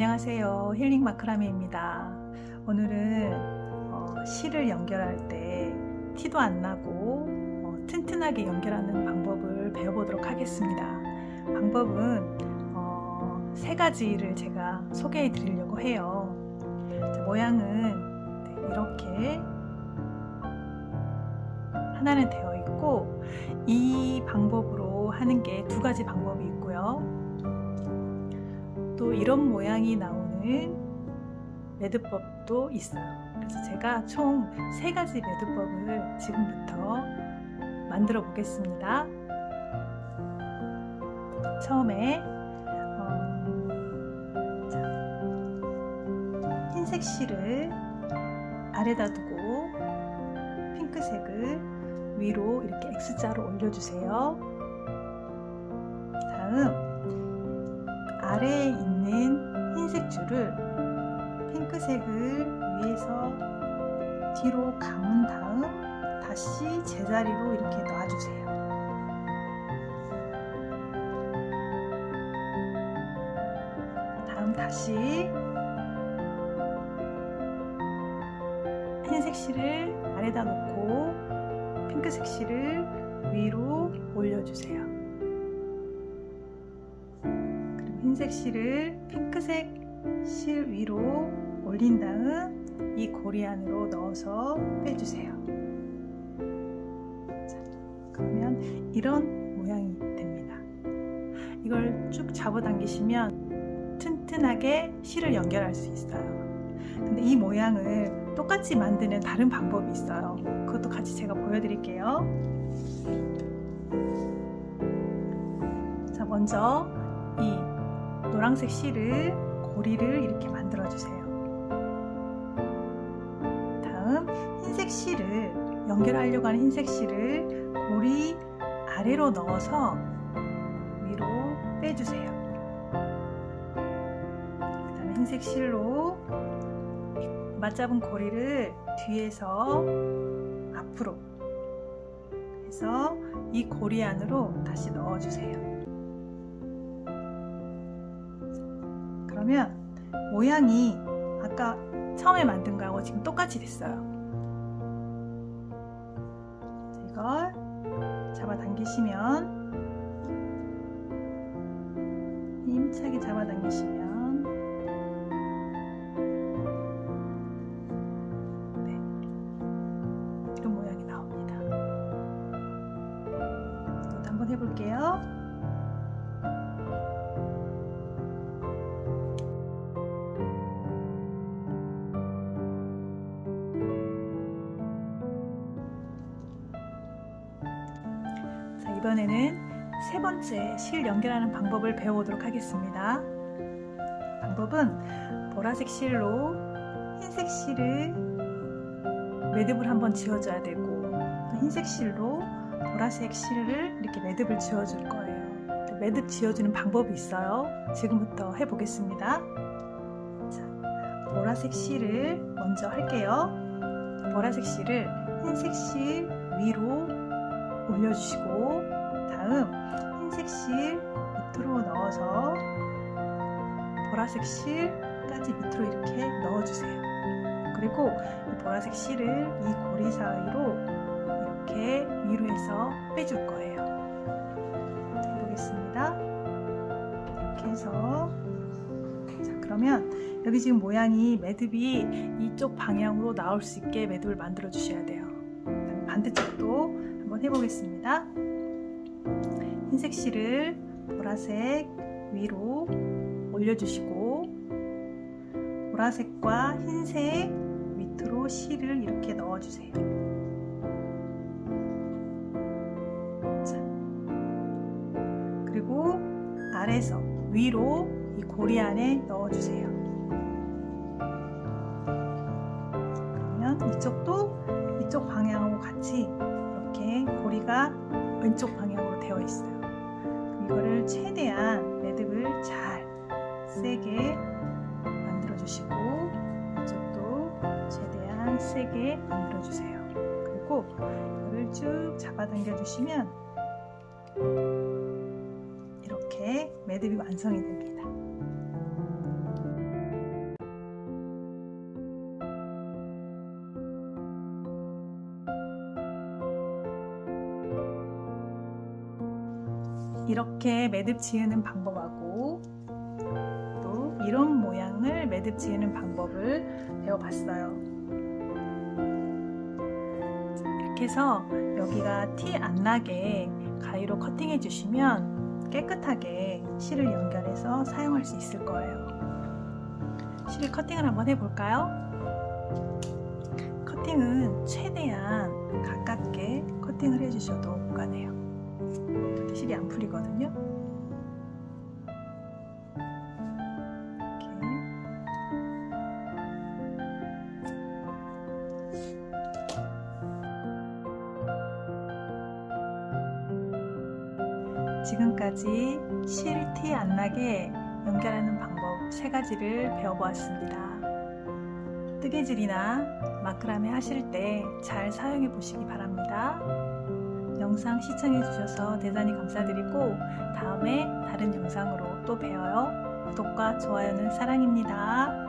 안녕하세요. 힐링 마크라메입니다. 오늘은 어, 실을 연결할 때 티도 안 나고 어, 튼튼하게 연결하는 방법을 배워보도록 하겠습니다. 방법은 어, 세 가지를 제가 소개해 드리려고 해요. 자, 모양은 네, 이렇게 하나는 되어 있고 이 방법으로 하는 게 두 가지 방법이 있고요. 또 이런 모양이 나오는 매듭법도 있어요. 그래서 제가 총 세 가지 매듭법을 지금부터 만들어 보겠습니다. 처음에 어, 자, 흰색 실을 아래다 두고 핑크색을 위로 이렇게 X자로 올려주세요. 다음 아래에 있는 흰색 줄을 핑크색을 위에서 뒤로 감은 다음 다시 제자리로 이렇게 놔주세요. 다음 다시 흰색 실을 아래다 놓고 핑크색 실을 위로 올려주세요. 흰색 실을 핑크색 실 위로 올린 다음 이 고리 안으로 넣어서 빼주세요. 자, 그러면 이런 모양이 됩니다. 이걸 쭉 잡아당기시면 튼튼하게 실을 연결할 수 있어요. 근데 이 모양을 똑같이 만드는 다른 방법이 있어요. 그것도 같이 제가 보여드릴게요. 자, 먼저 이 노란색 실을 고리를 이렇게 만들어 주세요. 다음 흰색 실을 연결하려고 하는 흰색 실을 고리 아래로 넣어서 위로 빼주세요. 그 다음에 흰색 실로 맞잡은 고리를 뒤에서 앞으로 해서 이 고리 안으로 다시 넣어주세요. 그러면 모양이 아까 처음에 만든 거하고 지금 똑같이 됐어요. 이걸 잡아당기시면 힘차게 잡아당기시면 네, 이런 모양이 나옵니다. 또 한번 해볼게요. 이번에는 세 번째 실 연결하는 방법을 배워보도록 하겠습니다. 방법은 보라색 실로 흰색 실을 매듭을 한번 지어줘야 되고 또 흰색 실로 보라색 실을 이렇게 매듭을 지어줄 거예요. 매듭 지어주는 방법이 있어요. 지금부터 해보겠습니다. 자, 보라색 실을 먼저 할게요. 보라색 실을 흰색 실 위로 올려주시고 다음 흰색 실 밑으로 넣어서 보라색 실까지 밑으로 이렇게 넣어주세요. 그리고 이 보라색 실을 이 고리 사이로 이렇게 위로 해서 빼줄 거예요. 해보겠습니다. 이렇게 해서 자 그러면 여기 지금 모양이 매듭이 이쪽 방향으로 나올 수 있게 매듭을 만들어 주셔야 돼요. 반대쪽도 한번 해보겠습니다. 흰색 실을 보라색 위로 올려주시고 보라색과 흰색 밑으로 실을 이렇게 넣어주세요. 자, 그리고 아래서 위로 이 고리 안에 넣어주세요. 그러면 이쪽도 이쪽 방향하고 같이 이렇게 고리가 왼쪽 방향으로 되어 있어요. 이거를 최대한 매듭을 잘 세게 만들어 주시고 이쪽도 최대한 세게 만들어 주세요. 그리고 이거를 쭉 잡아당겨 주시면 이렇게 매듭이 완성이 됩니다. 이렇게 매듭 지으는 방법하고 또 이런 모양을 매듭 지으는 방법을 배워봤어요. 이렇게 해서 여기가 티 안 나게 가위로 커팅해 주시면 깨끗하게 실을 연결해서 사용할 수 있을 거예요. 실 커팅을 한번 해볼까요? 커팅은 최대한 가깝게 커팅을 해주셔도 무관해요. 실이 안 풀리거든요. 지금까지 실 티 안 나게 연결하는 방법 세 가지를 배워보았습니다. 뜨개질이나 마크라메 하실 때 잘 사용해 보시기 바랍니다. 영상 시청해 주셔서 대단히 감사드리고 다음에 다른 영상으로 또 봬요. 구독과 좋아요는 사랑입니다.